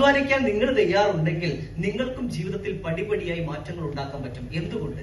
അധ്വാനിക്കാൻ നിങ്ങൾ തയ്യാറുണ്ടെങ്കിൽ നിങ്ങൾക്കും ജീവിതത്തിൽ പടിപടിയായി മാറ്റങ്ങൾ ഉണ്ടാക്കാൻ പറ്റും. എന്തുകൊണ്ട്?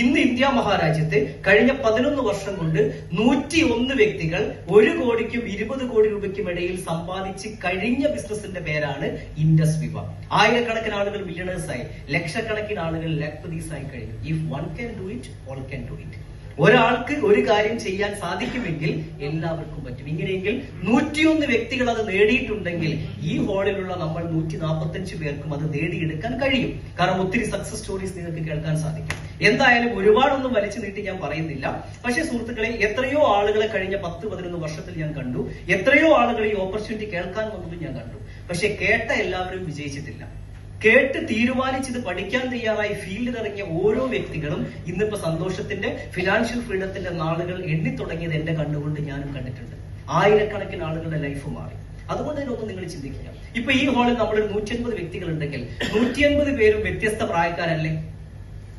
ഇന്ന് ഇന്ത്യ മഹാരാജ്യത്ത് കഴിഞ്ഞ പതിനൊന്ന് വർഷം കൊണ്ട് നൂറ്റി ഒന്ന് വ്യക്തികൾ ഒരു കോടിക്കും ഇരുപത് കോടി രൂപയ്ക്കും ഇടയിൽ സമ്പാദിച്ച് കഴിഞ്ഞ ബിസിനസിന്റെ പേരാണ് ഇൻഡസ് വിവ ആയിരക്കണക്കിന് ആളുകൾ മില്യണേഴ്സായി ലക്ഷക്കണക്കിന് ആളുകൾ ലക്പതീസായി കഴിഞ്ഞു. If one can do it all can do it ഒരാൾക്ക് ഒരു കാര്യം ചെയ്യാൻ സാധിക്കുമെങ്കിൽ എല്ലാവർക്കും പറ്റും. ഇങ്ങനെയെങ്കിൽ നൂറ്റിയൊന്ന് വ്യക്തികൾ അത് നേടിയിട്ടുണ്ടെങ്കിൽ ഈ ഹോളിലുള്ള നമ്മൾ നൂറ്റി നാൽപ്പത്തഞ്ച് പേർക്കും അത് നേടിയെടുക്കാൻ കഴിയും. കാരണം ഒത്തിരി സക്സസ് സ്റ്റോറീസ് നിങ്ങൾക്ക് കേൾക്കാൻ സാധിക്കും. എന്തായാലും ഒരുപാടൊന്നും വലിച്ചു നീട്ടി ഞാൻ പറയുന്നില്ല. പക്ഷേ സുഹൃത്തുക്കളെ എത്രയോ ആളുകളെ കഴിഞ്ഞ പത്ത് പതിനൊന്ന് വർഷത്തിൽ ഞാൻ കണ്ടു. എത്രയോ ആളുകൾ ഈ ഓപ്പർച്യൂണിറ്റി കേൾക്കാൻ വന്നതും ഞാൻ കണ്ടു. പക്ഷെ കേട്ട എല്ലാവരും വിജയിച്ചിട്ടില്ല. കേട്ട് തീരുമാനിച്ചത് പഠിക്കാൻ തയ്യാറായി ഫീൽഡിൽ ഇറങ്ങിയ ഓരോ വ്യക്തികളും ഇന്നിപ്പോ സന്തോഷത്തിന്റെ ഫിനാൻഷ്യൽ ഫ്രീഡത്തിന്റെ നാളുകൾ എണ്ണി തുടങ്ങിയത് എന്റെ കണ്ടുകൊണ്ട് ഞാനും കണ്ടിട്ടുണ്ട്. ആയിരക്കണക്കിന് ആളുകളുടെ ലൈഫ് മാറി. അതുകൊണ്ട് തന്നെ ഒന്ന് നിങ്ങൾ ചിന്തിക്കുക. ഇപ്പൊ ഈ ഹാളിൽ നമ്മൾ നൂറ്റി അൻപത് വ്യക്തികൾ ഉണ്ടെങ്കിൽ നൂറ്റി അൻപത് പേരും വ്യത്യസ്ത പ്രായക്കാരല്ലേ?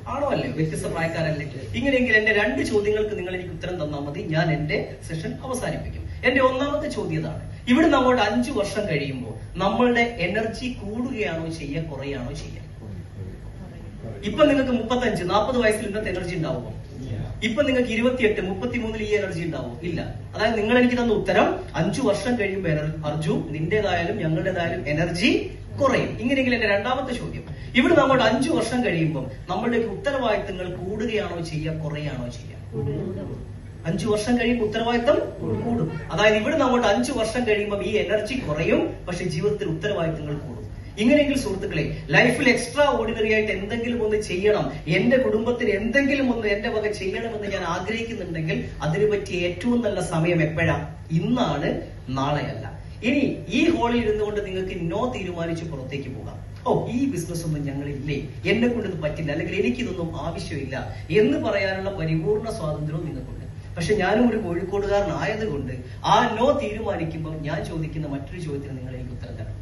ആണോ അല്ലേ? വ്യത്യസ്ത പ്രായക്കാരല്ലേ? ഇങ്ങനെയെങ്കിൽ എന്റെ രണ്ട് ചോദ്യങ്ങൾക്ക് നിങ്ങൾ എനിക്ക് ഉത്തരം തന്നാൽ മതി. ഞാൻ എന്റെ സെഷൻ അവസാനിപ്പിക്കും. എന്റെ ഒന്നാമത്തെ ചോദ്യം ഇതാണ്. ഇവിടുന്ന് അങ്ങോട്ട് അഞ്ചു വർഷം കഴിയുമ്പോൾ നമ്മളുടെ എനർജി കൂടുകയാണോ ചെയ്യുക കുറയാണോ ചെയ്യുക ഇപ്പൊ നിങ്ങൾക്ക് മുപ്പത്തഞ്ച് നാൽപ്പത് വയസ്സിൽ ഇന്നത്തെ എനർജി ഉണ്ടാവുമോ? ഇപ്പൊ നിങ്ങൾക്ക് ഇരുപത്തിയെട്ട് മുപ്പത്തിമൂന്നിൽ ഈ എനർജി ഉണ്ടാവും ഇല്ല. അതായത് നിങ്ങൾ എനിക്ക് തന്ന ഉത്തരം അഞ്ചു വർഷം കഴിയുമ്പോൾ അർജു നിന്റേതായാലും ഞങ്ങളുടേതായാലും എനർജി കുറയും. ഇങ്ങനെയെങ്കിൽ എന്റെ രണ്ടാമത്തെ ചോദ്യം. ഇവിടെ നമ്മൾ അഞ്ചു വർഷം കഴിയുമ്പോൾ നമ്മളുടെ ഉത്തരവാദിത്തങ്ങൾ കൂടുകയാണോ ചെയ്യുക കുറയാണോ ചെയ്യുക അഞ്ചു വർഷം കഴിയുമ്പോൾ ഉത്തരവാദിത്തം കൂടും. അതായത് ഇവിടെ അങ്ങോട്ട് അഞ്ചു വർഷം കഴിയുമ്പോൾ ഈ എനർജി കുറയും പക്ഷെ ജീവിതത്തിൽ ഉത്തരവാദിത്തങ്ങൾ കൂടും. ഇങ്ങനെയെങ്കിൽ സുഹൃത്തുക്കളെ ലൈഫിൽ എക്സ്ട്രാ ഓർഡിനറി ആയിട്ട് എന്തെങ്കിലും ഒന്ന് ചെയ്യണം. എന്റെ കുടുംബത്തിന് എന്തെങ്കിലും ഒന്ന് എന്റെ വക ചെയ്യണമെന്ന് ഞാൻ ആഗ്രഹിക്കുന്നുണ്ടെങ്കിൽ അതിനു പറ്റിയ ഏറ്റവും നല്ല സമയം എപ്പോഴാ? ഇന്നാണ് നാളെയല്ല. ഇനി ഈ ഹോളിൽ ഇരുന്നുകൊണ്ട് നിങ്ങൾക്ക് നോ തീരുമാനിച്ച് പുറത്തേക്ക് പോകാം. ഓ ഈ ബിസിനസ് ഒന്നും ഞങ്ങളില്ലേ? എന്നെ കൊണ്ട് പറ്റില്ല. അല്ലെങ്കിൽ എനിക്കിതൊന്നും ആവശ്യമില്ല. എന്ന് പറയാനുള്ള പരിപൂർണ സ്വാതന്ത്ര്യവും നിങ്ങൾക്കുണ്ട്. പക്ഷെ ഞാനും ഒരു കോഴിക്കോടുകാരനായതുകൊണ്ട് ആ നോ തീരുമാനിക്കുമ്പോൾ ഞാൻ ചോദിക്കുന്ന മറ്റൊരു ചോദ്യത്തിന് നിങ്ങൾ എനിക്ക് ഉത്തരം തരണം.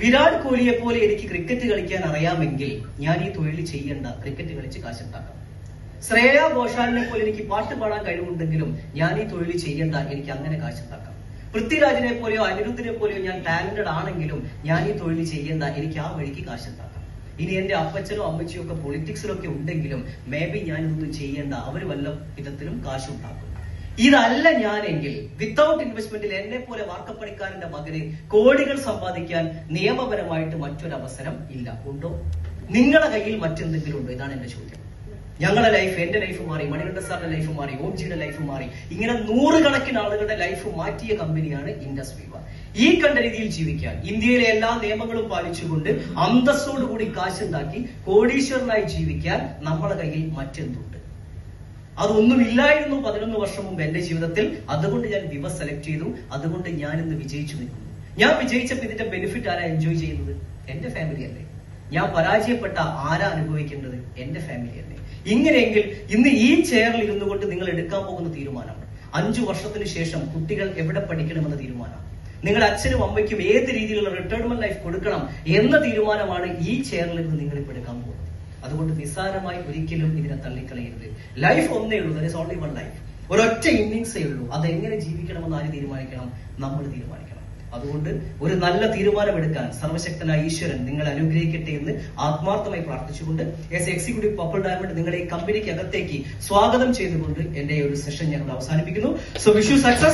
വിരാട് കോഹ്ലിയെ പോലെ എനിക്ക് ക്രിക്കറ്റ് കളിക്കാൻ അറിയാമെങ്കിൽ ഞാൻ ഈ തൊഴിൽ ചെയ്യേണ്ട. ക്രിക്കറ്റ് കളിച്ച് കാശുണ്ടാക്കാം ശ്രേയ ഘോഷാലിനെ പോലെ എനിക്ക് പാട്ട് പാടാൻ കഴിവുണ്ടെങ്കിലും ഞാൻ ഈ തൊഴിൽ ചെയ്യേണ്ട. എനിക്ക് അങ്ങനെ കാശുണ്ടാക്കാം പൃഥ്വിരാജിനെ പോലെയോ അനിരുദ്ധിനെ പോലെയോ ഞാൻ ടാലന്റഡ് ആണെങ്കിലും ഞാൻ ഈ തൊഴിൽ ചെയ്യേണ്ട. എനിക്ക് ആ വഴിക്ക് കാശുണ്ടാക്കാം ഇനി എന്റെ അപ്പച്ചനോ അമ്മച്ചിയോ ഒക്കെ പൊളിറ്റിക്സിലൊക്കെ ഉണ്ടെങ്കിലും മേ ബി ഞാൻ ഇതൊന്നും ചെയ്യേണ്ട. അവർ വല്ല വിധത്തിലും കാശുണ്ടാക്കും. ഇതല്ല ഞാനെങ്കിൽ വിത്തൗട്ട് ഇൻവെസ്റ്റ്മെന്റിൽ എന്നെ പോലെ വാർക്കപ്പണിക്കാരന്റെ മകന് കോടികൾ സമ്പാദിക്കാൻ നിയമപരമായിട്ട് മറ്റൊരു അവസരം ഇല്ല. ഉണ്ടോ? നിങ്ങളുടെ കയ്യിൽ മറ്റെന്തെങ്കിലും ഉണ്ടോ? ഇതാണ് എന്റെ ചോദ്യം. ഞങ്ങളുടെ ലൈഫ് എന്റെ ലൈഫ് മാറി മണികണ്ഠ സാറിന്റെ ലൈഫ് മാറി ഓംജിയുടെ ലൈഫ് മാറി. ഇങ്ങനെ നൂറുകണക്കിന് ആളുകളുടെ ലൈഫ് മാറ്റിയ കമ്പനിയാണ് ഇൻഡസ് വിവ ഈ കണ്ട രീതിയിൽ ജീവിക്കാൻ ഇന്ത്യയിലെ എല്ലാ നിയമങ്ങളും പാലിച്ചുകൊണ്ട് അന്തസ്സോടു കൂടി കാശുണ്ടാക്കി കോടീശ്വരനായി ജീവിക്കാൻ നമ്മുടെ കയ്യിൽ മറ്റെന്തുണ്ട്? അതൊന്നുമില്ലായിരുന്നു പതിനൊന്ന് വർഷം മുമ്പ് എന്റെ ജീവിതത്തിൽ. അതുകൊണ്ട് ഞാൻ വിവ സെലക്ട് ചെയ്തു. അതുകൊണ്ട് ഞാൻ ഇന്ന് വിജയിച്ചു നിൽക്കുന്നു. ഞാൻ വിജയിച്ചപ്പോൾ ഇതിന്റെ ബെനിഫിറ്റ് ആരാ എൻജോയ് ചെയ്യുന്നത്? എന്റെ ഫാമിലി അല്ലേ. ഞാൻ പരാജയപ്പെട്ട ആരാ അനുഭവിക്കേണ്ടത്? എന്റെ ഫാമിലി തന്നെ. ഇങ്ങനെയെങ്കിൽ ഇന്ന് ഈ ചെയറിൽ ഇരുന്നു കൊണ്ട് നിങ്ങൾ എടുക്കാൻ പോകുന്ന തീരുമാനമാണ്. അഞ്ചു വർഷത്തിന് ശേഷം കുട്ടികൾ എവിടെ പഠിക്കണമെന്ന തീരുമാനമാണ്. നിങ്ങളുടെ അച്ഛനും അമ്മയ്ക്കും ഏത് രീതിയിലുള്ള റിട്ടയർമെന്റ് ലൈഫ് കൊടുക്കണം എന്ന തീരുമാനമാണ് ഈ ചെയറിൽ നിന്ന് നിങ്ങൾ ഇപ്പോൾ എടുക്കാൻ പോകുന്നത്. അതുകൊണ്ട് നിസ്സാരമായി ഒരിക്കലും ഇതിനെ തള്ളിക്കളയരുത്. ലൈഫ് ഒന്നേ ഉള്ളൂ. There is only one life ഒരൊറ്റ ഇന്നിങ്സേ ഉള്ളൂ. അതെങ്ങനെ ജീവിക്കണമെന്ന് ആര് തീരുമാനിക്കണം? നമ്മൾ തീരുമാനിക്കണം. അതുകൊണ്ട് ഒരു നല്ല തീരുമാനമെടുക്കാൻ സർവശക്തനായ ഈശ്വരൻ നിങ്ങളെ അനുഗ്രഹിക്കട്ടെ എന്ന് ആത്മാർത്ഥമായി പ്രാർത്ഥിച്ചുകൊണ്ട് എസ് എക്സിക്യൂട്ടീവ് പർപ്പിൾ ഡയമണ്ട് നിങ്ങളെ ഈ കമ്പനിക്ക് അകത്തേക്ക് സ്വാഗതം ചെയ്തുകൊണ്ട് എന്റെ ഒരു സെഷൻ ഞങ്ങൾ അവസാനിപ്പിക്കുന്നു. So Vishu success